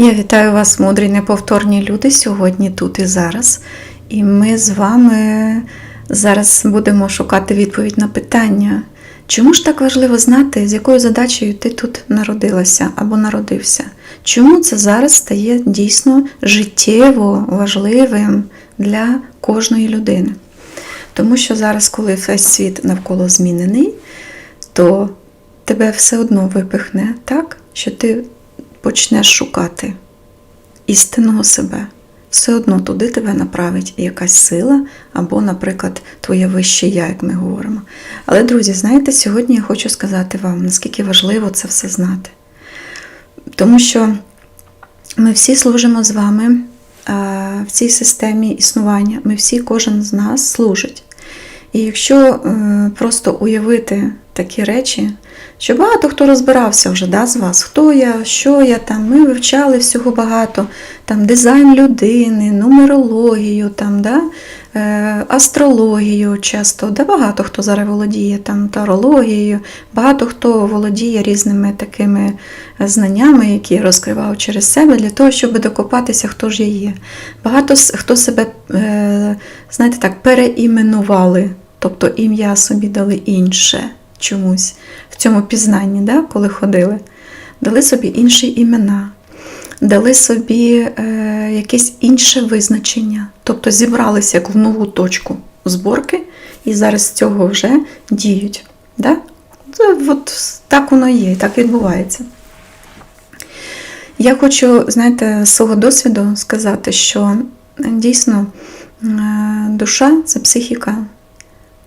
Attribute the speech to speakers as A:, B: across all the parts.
A: Я вітаю вас, мудрі неповторні люди, сьогодні тут і зараз. І ми з вами зараз будемо шукати відповідь на питання, чому ж так важливо знати, з якою задачею ти тут народилася або народився? Чому це зараз стає дійсно життєво важливим для кожної людини? Тому що зараз, коли весь світ навколо змінений, то тебе все одно випихне так, що ти почнеш шукати істинного себе. Все одно туди тебе направить якась сила, або, наприклад, твоє вище я, як ми говоримо. Але, друзі, знаєте, сьогодні я хочу сказати вам, наскільки важливо це все знати. Тому що ми всі служимо з вами в цій системі існування. Ми всі, кожен з нас служить. І якщо е, просто уявити такі речі, що багато хто розбирався вже да, з вас, хто я, що я там, ми вивчали всього багато, там дизайн людини, нумерологію, там, да, е, астрологію часто, да, багато хто зараз володіє там тарологією, багато хто володіє різними такими знаннями, які розкривав через себе, для того, щоб докопатися, хто ж я є. Багато хто себе, е, знаєте так, переіменували, тобто ім'я собі дали інше чомусь в цьому пізнанні, да, коли ходили, дали собі інші імена, дали собі е, якесь інше визначення, тобто зібралися як в нову точку зборки, і зараз з цього вже діють. Да? Це от так воно є, так відбувається. Я хочу, знаєте, з свого досвіду сказати, що е, дійсно е, душа це психіка.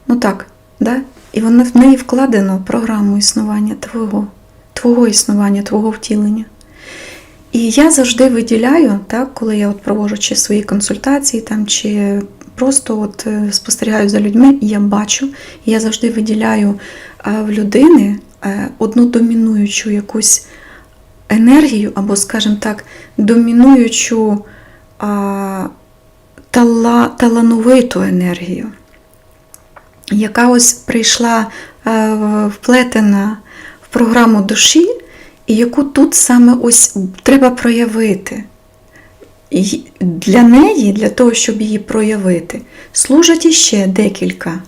A: Ну так, да? І воно в неї вкладено програму існування твого, твого існування, твого втілення. І я завжди виділяю, так, коли я от проводжу чи свої консультації там, чи просто от е, спостерігаю за людьми, і я бачу, і я завжди виділяю е, в людини е, одну домінуючу якусь енергію, або, скажімо так, домінуючу а, тала, талановиту енергію, яка ось прийшла е, вплетена в програму душі, і яку тут саме ось треба проявити. І для неї, для того, щоб її проявити, служать іще декілька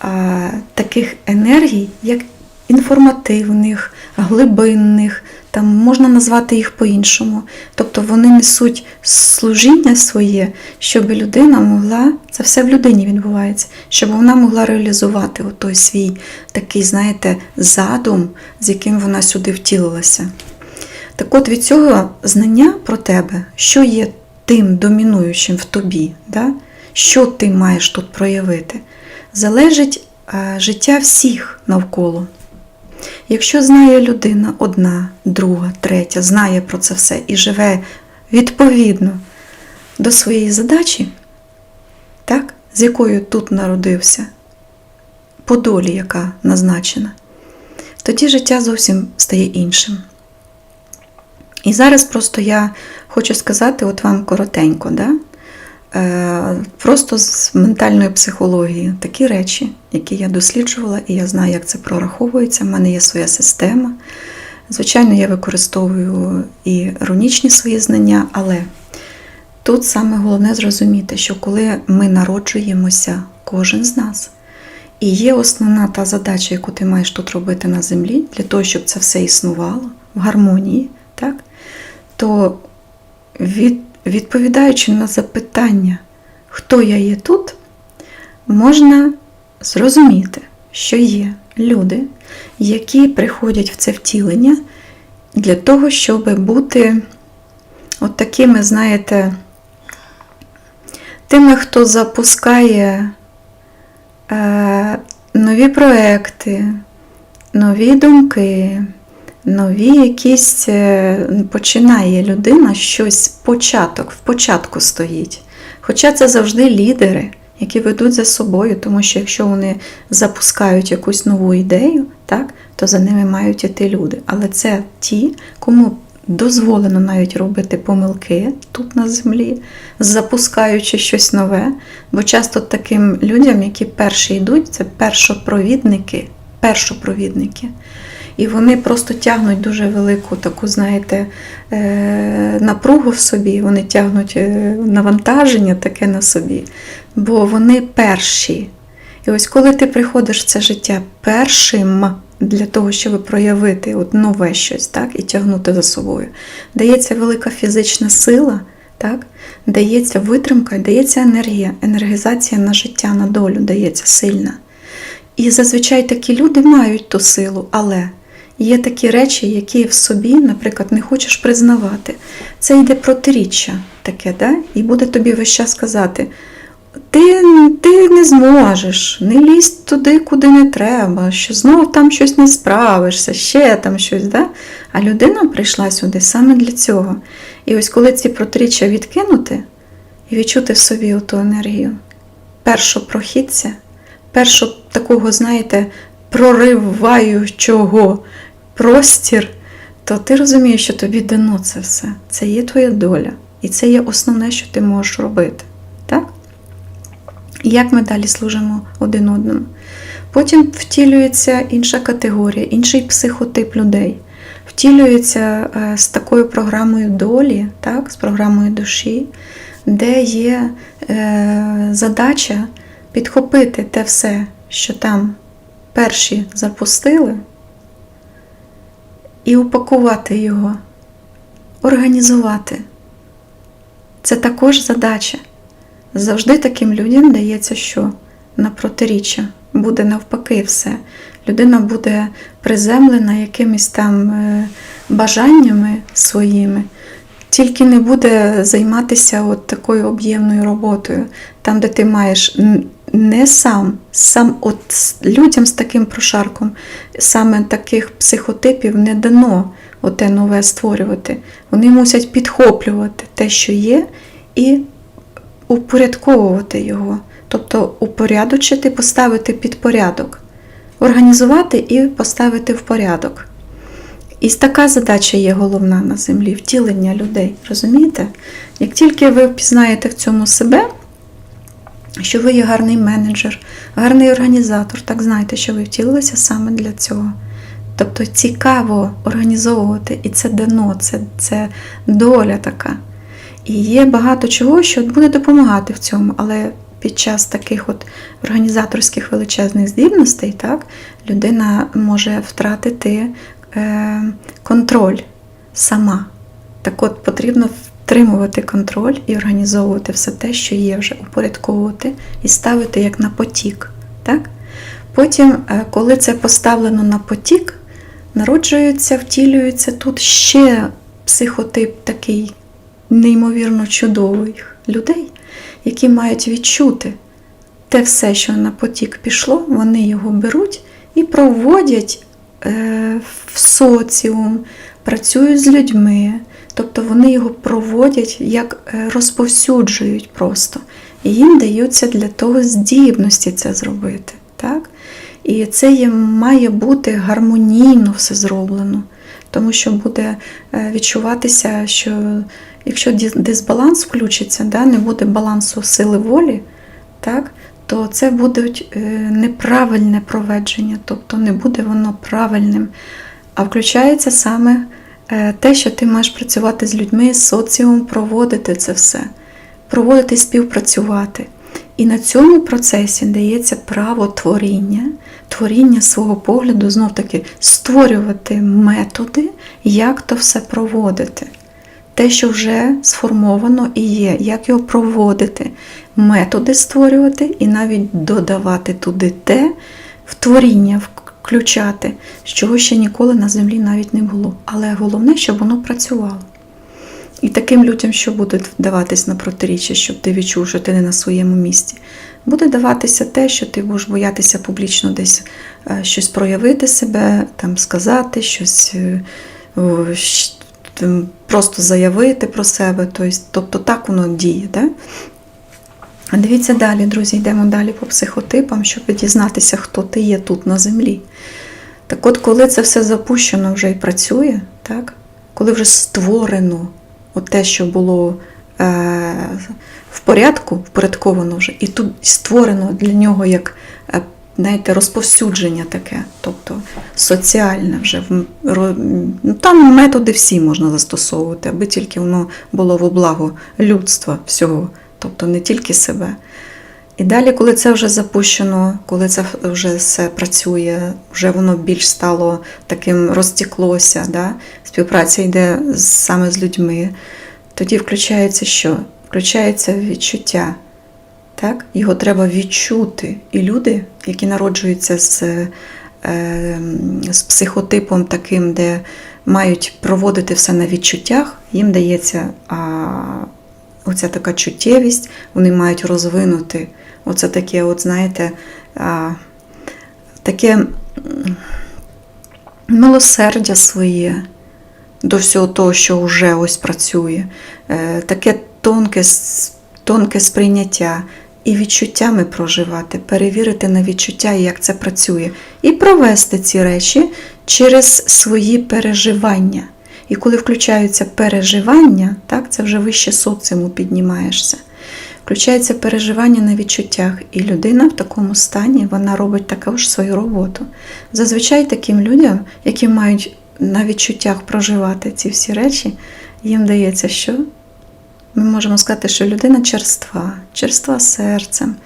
A: а, таких енергій, як інформативних, глибинних, там можна назвати їх по-іншому. Тобто вони несуть служіння своє, щоб людина могла, це все в людині відбувається, щоб вона могла реалізувати той свій такий, знаєте, задум, з яким вона сюди втілилася. Так от від цього знання про тебе, що є тим домінуючим в тобі, да? що ти маєш тут проявити, залежить е, життя всіх навколо. Якщо знає людина одна, друга, третя, знає про це все і живе відповідно до своєї задачі, так, з якою тут народився, по долі, яка назначена, тоді життя зовсім стає іншим. І зараз просто я хочу сказати от вам коротенько, да? Е, просто з ментальної психології такі речі, які я досліджувала, і я знаю, як це прораховується. У мене є своя система. Звичайно, я використовую і рунічні свої знання, але тут саме головне зрозуміти, що коли ми народжуємося, кожен з нас, і є основна та задача, яку ти маєш тут робити на землі, для того, щоб це все існувало в гармонії, так? то від, відповідаючи на запитання, хто я є тут, можна зрозуміти, що є люди, які приходять в це втілення для того, щоб бути от такими, знаєте, тими, хто запускає е, нові проекти, нові думки, нові якісь е, починає людина щось початок, в початку стоїть. Хоча це завжди лідери, які ведуть за собою, тому що якщо вони запускають якусь нову ідею, так, то за ними мають іти люди. Але це ті, кому дозволено навіть робити помилки тут на землі, запускаючи щось нове. Бо часто таким людям, які перші йдуть, це першопровідники, першопровідники. І вони просто тягнуть дуже велику таку, знаєте, е, напругу в собі, вони тягнуть е, навантаження таке на собі, бо вони перші. І ось коли ти приходиш в це життя першим для того, щоб проявити от нове щось, так, і тягнути за собою, дається велика фізична сила, так, дається витримка, дається енергія, енергізація на життя, на долю дається сильна. І зазвичай такі люди мають ту силу, але є такі речі, які в собі, наприклад, не хочеш признавати. Це йде протиріччя таке, да? і буде тобі весь час казати. Ти, ти не зможеш, не лізь туди, куди не треба, що знову там щось не справишся, ще там щось. Да? А людина прийшла сюди саме для цього. І ось коли ці протиріччя відкинути і відчути в собі оту енергію, першу прохідця, першу такого, знаєте, прориваючого простір, то ти розумієш, що тобі дано це все. Це є твоя доля. І це є основне, що ти можеш робити. Так? Як ми далі служимо один одному. Потім втілюється інша категорія, інший психотип людей. Втілюється е, з такою програмою долі, так, з програмою душі, де є е, задача підхопити те все, що там перші запустили, і упакувати його, організувати. Це також задача. Завжди таким людям дається, що на протиріччя буде навпаки все. Людина буде приземлена якимись там е, бажаннями своїми, тільки не буде займатися от такою об'ємною роботою, там, де ти маєш не сам, сам от людям з таким прошарком, саме таких психотипів не дано оте нове створювати. Вони мусять підхоплювати те, що є, і упорядковувати його, тобто упорядочити, поставити під порядок, організувати і поставити в порядок. І така задача є головна на землі втілення людей. Розумієте? Як тільки ви впізнаєте в цьому себе, що ви є гарний менеджер, гарний організатор, так знайте, що ви втілилися саме для цього. Тобто цікаво організовувати, і це дано, це, це доля така. І є багато чого, що буде допомагати в цьому, але під час таких от організаторських величезних здібностей, так, людина може втратити е, контроль сама. Так от потрібно втримувати контроль і організовувати все те, що є вже, упорядковувати і ставити як на потік. Так? Потім, е, коли це поставлено на потік, народжується, втілюється тут ще психотип такий неймовірно чудових людей, які мають відчути те все, що на потік пішло, вони його беруть і проводять е, в соціум, працюють з людьми. Тобто вони його проводять, як е, розповсюджують просто. І їм даються для того здібності це зробити. Так? І це є, має бути гармонійно все зроблено, тому що буде е, відчуватися, що якщо дисбаланс включиться, да, не буде балансу сили волі, так, то це буде неправильне проведження, тобто не буде воно правильним. А включається саме те, що ти маєш працювати з людьми, з соціумом, проводити це все, проводити співпрацювати. І на цьому процесі дається право творіння, творіння свого погляду, знов таки створювати методи, як то все проводити. Те, що вже сформовано і є, як його проводити, методи створювати і навіть додавати туди те, в творіння включати, з чого ще ніколи на землі навіть не було. Але головне, щоб воно працювало. І таким людям, що буде даватись на протиріччя, щоб ти відчув, що ти не на своєму місці, буде даватися те, що ти будеш боятися публічно десь е, щось проявити себе, там сказати, щось е, просто заявити про себе. Тобто, тобто так воно діє. Да? Дивіться далі, друзі, йдемо далі по психотипам, щоб дізнатися, хто ти є тут на землі. Так от, коли це все запущено вже і працює, так? коли вже створено от те, що було е, в порядку, впорядковано вже, і тут створено для нього як е, знаєте, розповсюдження таке, тобто соціальне вже в- ну, там методи всі можна застосовувати, аби тільки воно було во благо людства всього, тобто не тільки себе. І далі, коли це вже запущено, коли це вже все працює, вже воно більш стало таким розтіклося, да? співпраця йде саме з людьми, тоді включається що? Включається відчуття. Так? Його треба відчути. І люди, які народжуються з, е, з психотипом таким, де мають проводити все на відчуттях, їм дається оця така чуттєвість, вони мають розвинути. Оце таке, от, знаєте, таке милосердя своє до всього того, що вже ось працює, Е, таке тонке, тонке сприйняття і відчуттями проживати, перевірити на відчуття, як це працює, і провести ці речі через свої переживання. І коли включаються переживання, так, це вже вище соціуму піднімаєшся. Включається переживання на відчуттях, і людина в такому стані вона робить також свою роботу. Зазвичай таким людям, які мають на відчуттях проживати ці всі речі, їм дається що? Ми можемо сказати, що людина черства, черства серцем,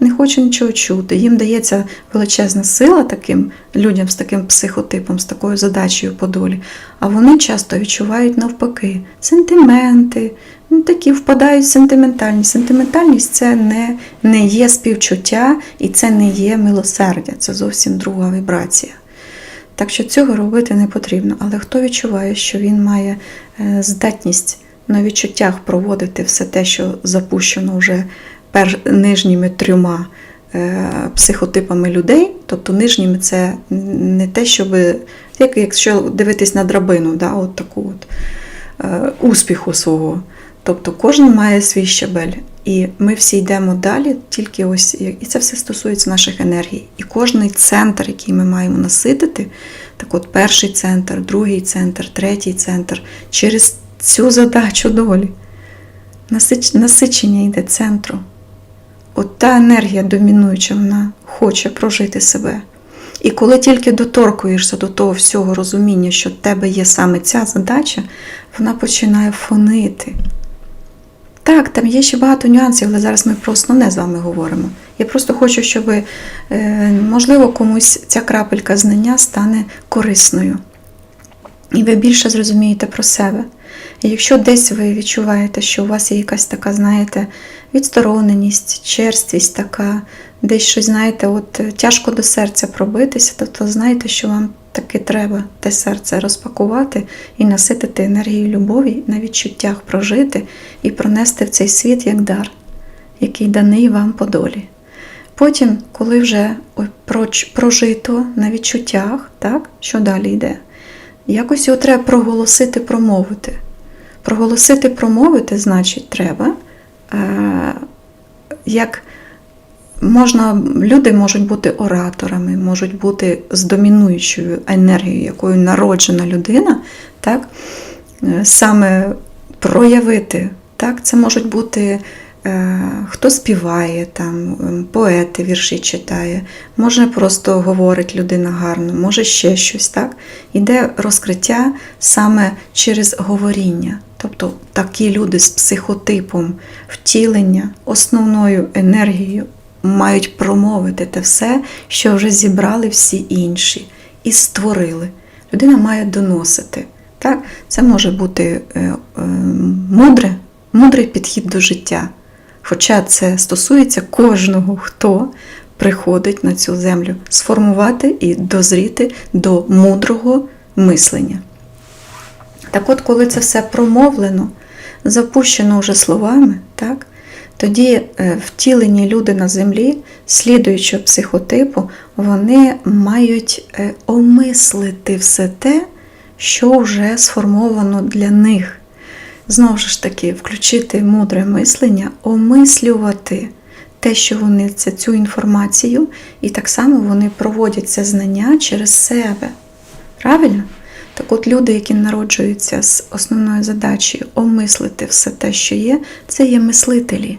A: не хоче нічого чути. Їм дається величезна сила таким людям з таким психотипом, з такою задачею по долі. А вони часто відчувають навпаки сентименти, ну, такі впадають в сентиментальність. Сентиментальність це не, не є співчуття і це не є милосердя, це зовсім друга вібрація. Так що цього робити не потрібно. Але хто відчуває, що він має е, здатність на відчуттях проводити все те, що запущено вже пер... нижніми трьома е, психотипами людей, тобто нижніми це не те, щоб як якщо дивитись на драбину, да, от таку от, е, успіху свого. Тобто кожен має свій щабель. І ми всі йдемо далі, тільки ось і це все стосується наших енергій. І кожний центр, який ми маємо наситити, так от перший центр, другий центр, третій центр, через цю задачу долі. Насич- Насичення йде центру. От та енергія домінуюча, вона хоче прожити себе. І коли тільки доторкуєшся до того всього розуміння, що в тебе є саме ця задача, вона починає фонити. Так, там є ще багато нюансів, але зараз ми про основне з вами говоримо. Я просто хочу, щоб, е, можливо, комусь ця крапелька знання стане корисною. І ви більше зрозумієте про себе. Якщо десь ви відчуваєте, що у вас є якась така, знаєте, відстороненість, черствість така, десь щось, знаєте, от е, тяжко до серця пробитися, то, то знайте, що вам таки треба те серце розпакувати і наситити енергією любові, на відчуттях прожити і пронести в цей світ як дар, який даний вам по долі. Потім, коли вже прожито на відчуттях, так, що далі йде? Якось його треба проголосити, промовити. Проголосити, промовити, значить, треба. Е, як можна, люди можуть бути ораторами, можуть бути з домінуючою енергією, якою народжена людина, так? е, саме проявити. Так? Це можуть бути хто співає, там, ем, поети вірші читає, може просто говорить людина гарно, може ще щось. Так? Іде розкриття саме через говоріння. Тобто такі люди з психотипом втілення, основною енергією мають промовити те все, що вже зібрали всі інші і створили. Людина має доносити. Так? Це може бути е, е, мудре, мудрий підхід до життя. Хоча це стосується кожного, хто приходить на цю землю, сформувати і дозріти до мудрого мислення. Так от, коли це все промовлено, запущено вже словами, так, тоді е, втілені люди на землі, слідуючого психотипу, вони мають е, омислити все те, що вже сформовано для них. Знову ж таки, включити мудре мислення, омислювати те, що вони це цю інформацію, і так само вони проводять це знання через себе. Правильно? Так от люди, які народжуються з основною задачею омислити все те, що є, це є мислителі.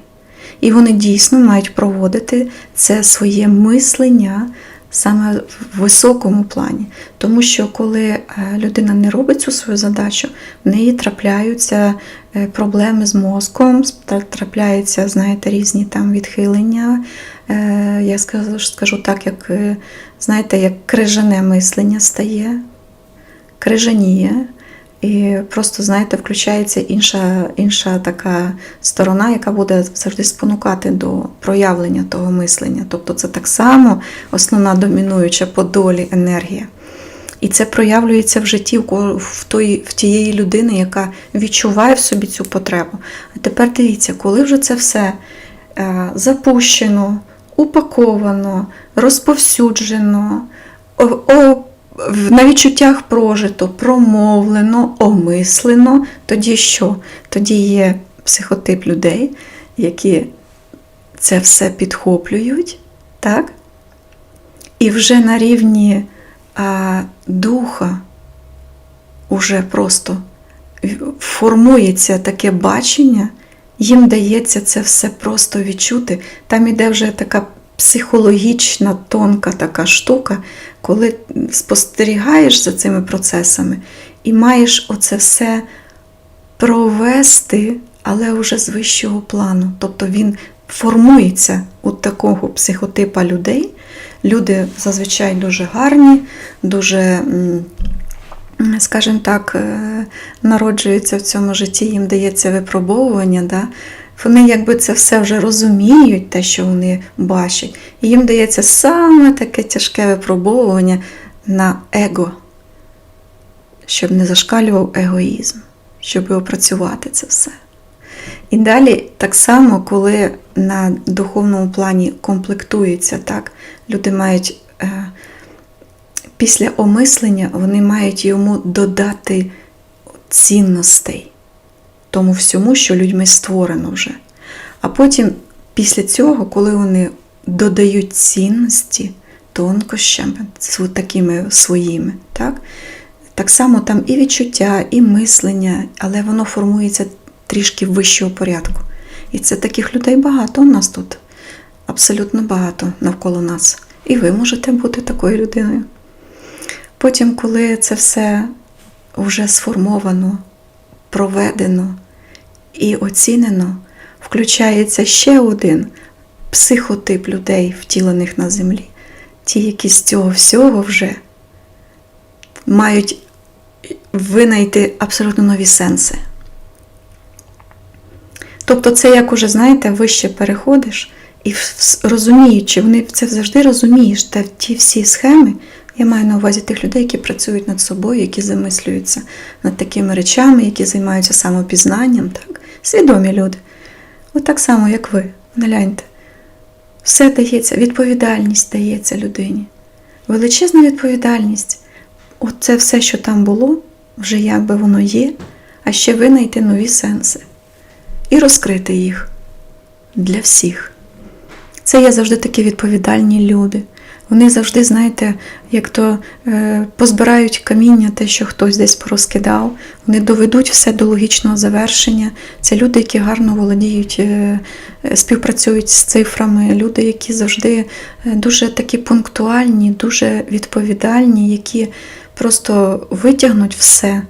A: І вони дійсно мають проводити це своє мислення саме в високому плані. Тому що коли е, людина не робить цю свою задачу, в неї трапляються е, проблеми з мозком, трапляються, знаєте, різні там відхилення. Е, Я скажу, так, як знаєте, як крижане мислення стає, крижаніє. І просто, знаєте, включається інша, інша така сторона, яка буде завжди спонукати до проявлення того мислення. Тобто це так само основна домінуюча по долі енергія. І це проявлюється в житті в ко- в, тієї людини, яка відчуває в собі цю потребу. А тепер дивіться, коли вже це все е, запущено, упаковано, розповсюджено, на відчуттях прожито, промовлено, омислено, тоді що? Тоді є психотип людей, які це все підхоплюють, так? І вже на рівні а, духа уже просто формується таке бачення, їм дається це все просто відчути. Там іде вже така психологічна, тонка така штука, коли спостерігаєш за цими процесами і маєш оце все провести, але вже з вищого плану. Тобто він формується у такого психотипа людей. Люди зазвичай дуже гарні, дуже, скажімо так, е, народжуються в цьому житті, їм дається випробовування. Да? Вони якби це все вже розуміють, те, що вони бачать. І їм дається саме таке тяжке випробовування на его, щоб не зашкалював егоїзм, щоб опрацювати це все. І далі так само, коли на духовному плані комплектується так, люди мають е, після омислення, вони мають йому додати цінностей тому всьому, що людьми створено вже. А потім, після цього, коли вони додають цінності тонкощами, такими своїми, так? так само там і відчуття, і мислення, але воно формується трішки вищого порядку. І це таких людей багато у нас тут. Абсолютно багато навколо нас. І ви можете бути такою людиною. Потім, коли це все вже сформовано, проведено і оцінено, включається ще один психотип людей, втілених на землі. Ті, які з цього всього вже мають винайти абсолютно нові сенси. Тобто, це як уже, знаєте, вище переходиш і розуміючи, вони це завжди розумієш, та ті всі схеми, я маю на увазі тих людей, які працюють над собою, які замислюються над такими речами, які займаються самопізнанням, так? свідомі люди. От так само, як ви, гляньте. Все дається, відповідальність дається людині. Величезна відповідальність. От це все, що там було, вже якби воно є, а ще винайти нові сенси і розкрити їх для всіх. Це є завжди такі відповідальні люди. Вони завжди, знаєте, як то е, позбирають каміння, те, що хтось десь порозкидав, вони доведуть все до логічного завершення. Це люди, які гарно володіють, е, е, співпрацюють з цифрами, люди, які завжди дуже такі пунктуальні, дуже відповідальні, які просто витягнуть все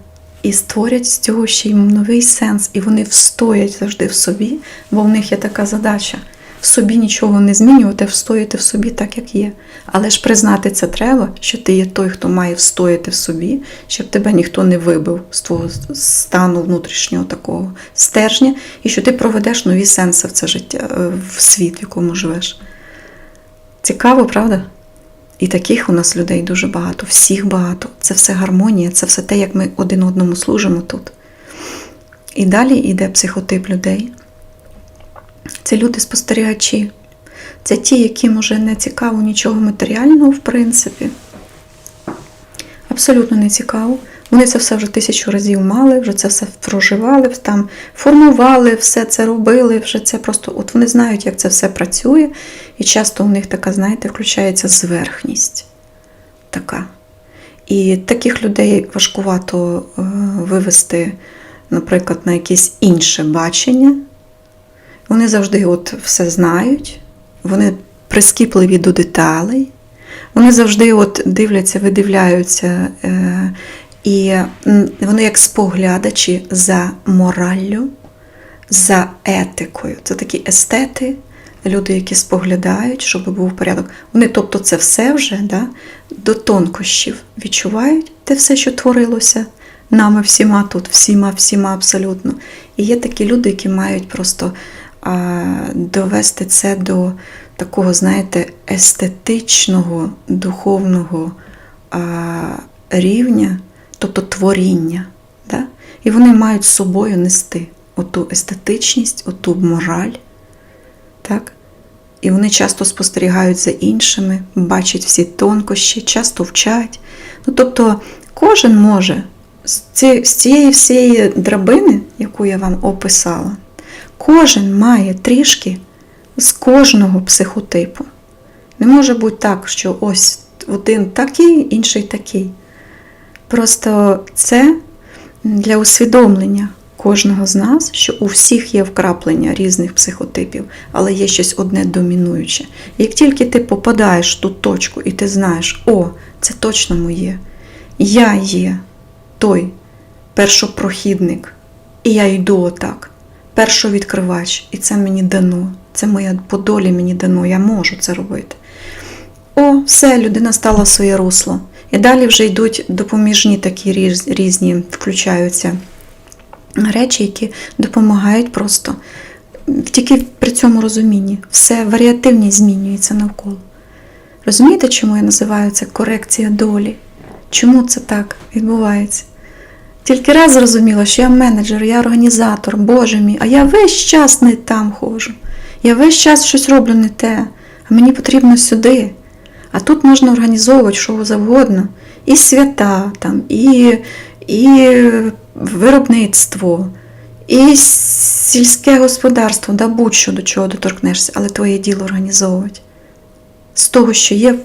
A: і створять з цього ще й новий сенс, і вони встоять завжди в собі, бо в них є така задача. В собі нічого не змінювати, встояти в собі так, як є. Але ж признати це треба, що ти є той, хто має встояти в собі, щоб тебе ніхто не вибив з твого стану внутрішнього такого стержня, і що ти проведеш нові сенси в це життя, е, в світ, в якому живеш. Цікаво, правда? І таких у нас людей дуже багато, всіх багато. Це все гармонія, це все те, як ми один одному служимо тут. І далі йде психотип людей. Це люди-спостерігачі. Це ті, яким уже не цікаво нічого матеріального, в принципі. Абсолютно не цікаво. Вони це все вже тисячу разів мали, вже це все проживали, там формували, все це робили, вже це просто, от вони знають, як це все працює, і часто у них така, знаєте, включається зверхність. Така. І таких людей важкувато е, вивести, наприклад, на якесь інше бачення. Вони завжди от все знають, вони прискіпливі до деталей, вони завжди от дивляться, видивляються, е, і вони як споглядачі за мораллю, за етикою. Це такі естети, люди, які споглядають, щоб був порядок. Вони, тобто, це все вже да, до тонкощів відчувають те все, що творилося нами всіма тут, всіма, всіма абсолютно. І є такі люди, які мають просто довести це до такого, знаєте, естетичного, духовного рівня, тобто творіння. Да? І вони мають з собою нести оту естетичність, оту мораль. Так? І вони часто спостерігають за іншими, бачать всі тонкощі, часто вчать. Ну, тобто кожен може з цієї всієї драбини, яку я вам описала, кожен має трішки з кожного психотипу. Не може бути так, що ось один такий, інший такий. Просто це для усвідомлення кожного з нас, що у всіх є вкраплення різних психотипів, але є щось одне домінуюче. Як тільки ти попадаєш в ту точку і ти знаєш, о, це точно моє, я є той першопрохідник, і я йду отак, першовідкривач, і це мені дано, це моя по долі мені дано, я можу це робити. О, все, людина стала своє русло. І далі вже йдуть допоміжні такі різні, включаються речі, які допомагають просто тільки при цьому розумінні. Все варіативність змінюється навколо. Розумієте, чому я називаю це корекція долі? Чому це так відбувається? Тільки раз зрозуміла, що я менеджер, я організатор, Боже мій, а я весь час не там ходжу. Я весь час щось роблю не те, а мені потрібно сюди. А тут можна організовувати що завгодно. І свята, там, і, і виробництво, і сільське господарство, да, будь-що до чого доторкнешся, але твоє діло організовувати. З того, що є,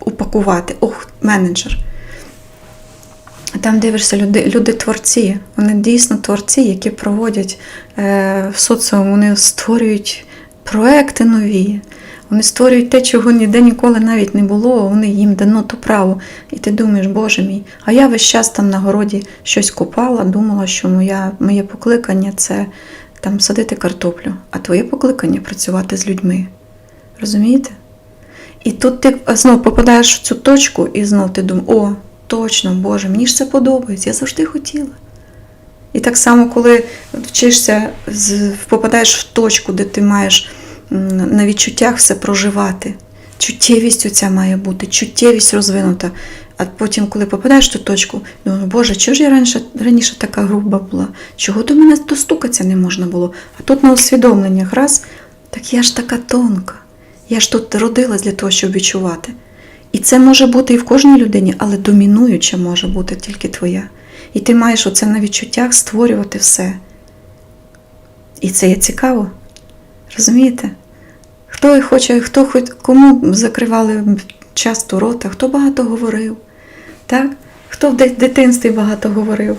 A: упакувати. Ох, менеджер. Там дивишся, люди, люди творці. Вони дійсно творці, які проводять е, в соціум, вони створюють проекти нові. Вони створюють те, чого ніде ніколи навіть не було, вони їм дано то право. І ти думаєш, Боже мій, а я весь час там на городі щось копала, думала, що моя, моє покликання це там садити картоплю, а твоє покликання працювати з людьми. Розумієте? І тут ти знов попадаєш в цю точку, і знов ти думаєш, о, точно, Боже, мені ж це подобається, я завжди хотіла. І так само, коли вчишся, попадаєш в точку, де ти маєш на відчуттях все проживати. Чуттєвість оця має бути, чуттєвість розвинута. А потім, коли попадаєш в ту точку, думаєш, Боже, чого ж я раніше, раніше така груба була? Чого до мене достукатися не можна було? А тут на усвідомленнях раз, так я ж така тонка. Я ж тут родилась для того, щоб відчувати. І це може бути і в кожній людині, але домінуюча може бути тільки твоя. І ти маєш оце на відчуттях створювати все. І це є цікаво. Розумієте? Хто хоче, хто хоч кому закривали часто рота, хто багато говорив, так? хто в дитинстві багато говорив,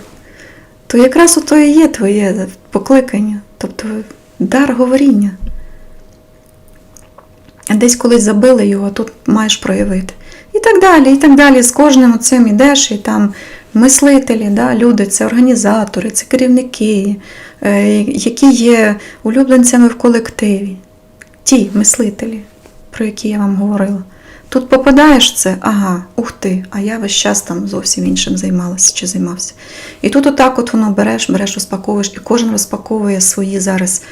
A: то якраз ото і є твоє покликання, тобто дар говоріння. Десь колись забили його, тут маєш проявити. І так далі, і так далі. З кожним цим ідеш, і там мислителі, да, люди, це організатори, це керівники, е, які є улюбленцями в колективі. Ті мислителі, про які я вам говорила. Тут попадаєш це, ага, ух ти, а я весь час там зовсім іншим займалася чи займався. І тут отак от воно береш, береш, розпаковуєш, і кожен розпаковує свої зараз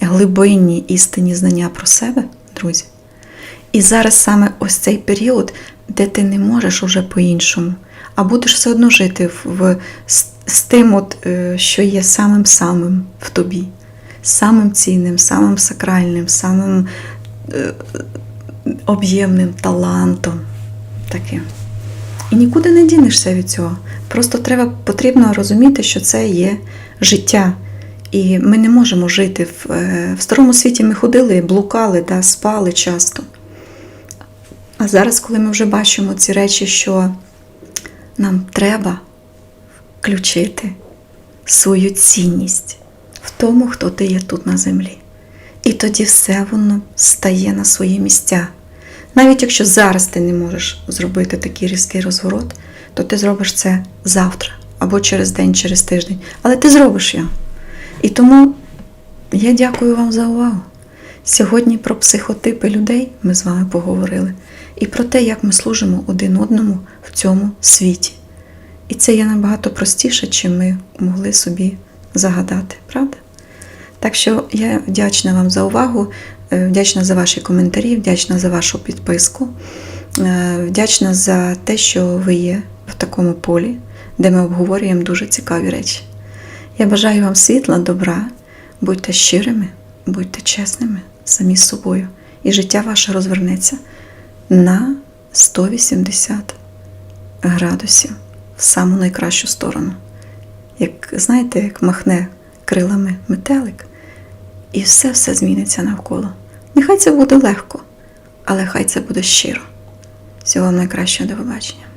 A: глибинні істинні знання про себе, друзі. І зараз саме ось цей період, де ти не можеш уже по-іншому, а будеш все одно жити в, з, тим, от, е, що є самим самим в тобі, самим цінним, самим сакральним, самим е, об'ємним талантом таким. І нікуди не дінешся від цього. Просто треба, потрібно розуміти, що це є життя. І ми не можемо жити в, е, в старому світі. Ми ходили, блукали, да, спали часто. А зараз, коли ми вже бачимо ці речі, що нам треба включити свою цінність в тому, хто ти є тут на землі. І тоді все воно стає на свої місця. Навіть якщо зараз ти не можеш зробити такий різкий розворот, то ти зробиш це завтра або через день, через тиждень. Але ти зробиш його. І тому я дякую вам за увагу. Сьогодні про психотипи людей ми з вами поговорили і про те, як ми служимо один одному в цьому світі. І це є набагато простіше, чим ми могли собі загадати, правда? Так що я вдячна вам за увагу, е, вдячна за ваші коментарі, вдячна за вашу підписку, е, вдячна за те, що ви є в такому полі, де ми обговорюємо дуже цікаві речі. Я бажаю вам світла, добра, будьте щирими, будьте чесними самі з собою, і життя ваше розвернеться на 180 градусів в саму найкращу сторону. Як знаєте, як махне крилами метелик, і все все зміниться навколо. Нехай це буде легко, але хай це буде щиро. Всього вам найкращого до побачення.